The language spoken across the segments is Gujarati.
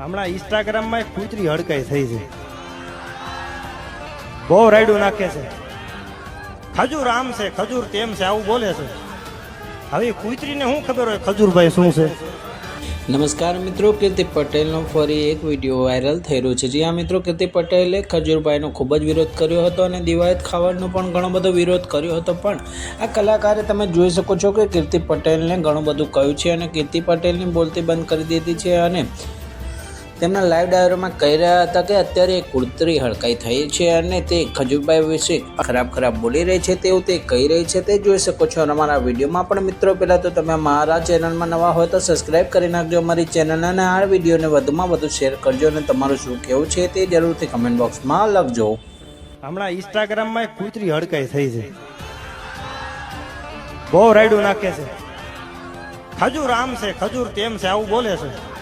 હમણાં ઇન્સ્ટાગ્રામમાં કૂતરી હડકાઈ થઈ છે. બહુ રાયડું નાખે છે. ખજૂર આમ છે, ખજૂર તેમ છે, આવું બોલે છે. હવે કૂતરીને શું ખબર હોય ખજૂરભાઈ શું છે? નમસ્કાર મિત્રો, કીર્તિ પટેલનો ફરી એક વીડિયો વાયરલ થઈ રહ્યો છે જ્યાં મિત્રો, કીર્તિ પટેલે ખજૂરભાઈનો ખૂબ જ વિરોધ કર્યો હતો અને દિવાયત ખાવાનો પણ ઘણો બધો વિરોધ કર્યો હતો. પણ આ કલાકારે તમે જોઈ શકો છો કે કીર્તિ પટેલને ઘણું બધું કહ્યું છે અને કીર્તિ પટેલની બોલતી બંધ કરી દીધી છે અને તેમના લાઈવ ડાયરોમાં કહી રહ્યા હતા કે અત્યારે એક કુર્તરી હડકાઈ થઈ છે અને તે ખજૂરભાઈ વિશે ખરાબ ખરાબ બોલી રહી છે તેવું તે કહી રહી છે. તે જોઈ શકો છો અને અમારા વિડીયોમાં પણ મિત્રો, પહેલાં તો તમે મારા ચેનલમાં નવા હોય તો સબસ્ક્રાઈબ કરી નાખજો અમારી ચેનલ અને આ વિડીયોને વધુમાં વધુ શેર કરજો અને તમારું શું કહેવું છે તે જરૂરથી કમેન્ટ બોક્સમાં લખજો. હમણાં ઇન્સ્ટાગ્રામમાં એક કૂતરી હડકાઈ થઈ છે. બહુ રાયડું નાખે છે. ખજૂર આમ છે, ખજૂર તેમ છે, આવું બોલે છે.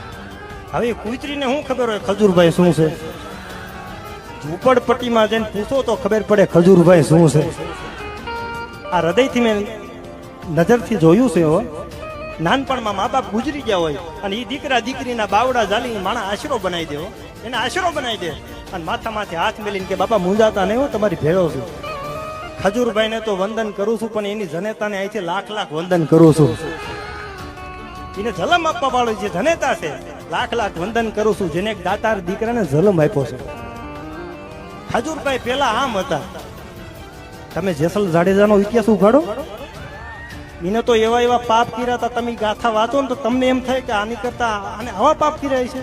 હવે કુતરીને શું ખબર હોય? ખજૂરભાઈ શું છે? ઝૂંપડપટ્ટીમાં જઈને પૂછો તો ખબર પડે ખજૂરભાઈ શું છે. આ હૃદયથી મેં નજરથી જોયું છે હો. નાનપણમાં મા બાપ ગુજરી ગયા હોય અને એ દીકરા દીકરીના બાવડા જાલીને માણા આશરો બનાવી દેવો એને આશરો બનાવી દે. અને માથા માથે હાથ મેલીને કે બાપા મુંજાતા નહીં હો, તમારી ભેળો છું. ખજૂરભાઈને તો વંદન કરું છું, પણ એની જનેતાને અહીંથી લાખ લાખ વંદન કરું છું. એને જલમ આપવા વાળો જે જનેતા છે લાખ લાખ વંદન કરું છું, જેને એક દાતાર દીકરાને જલમ આપ્યો છે. ખજૂરભાઈ પેલા આમ હતા. તમે જેસલ જાડેજાનો ઇતિહાસ ઉઘાડો. એને તો એવા એવા પાપ કર્યા હતા, તમે ગાથા વાંચો ને તો તમને એમ થાય કે આની કરતા આને આવા પાપ કર્યા છે.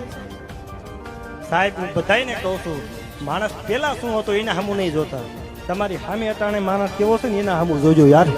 સાહેબ, હું બધાને કહું છું, માણસ પેલા શું હતો એના સામું નહીં જોતા. તમારી સામે અટાણે માણસ કેવો છે ને એના સામું જોજો યાર.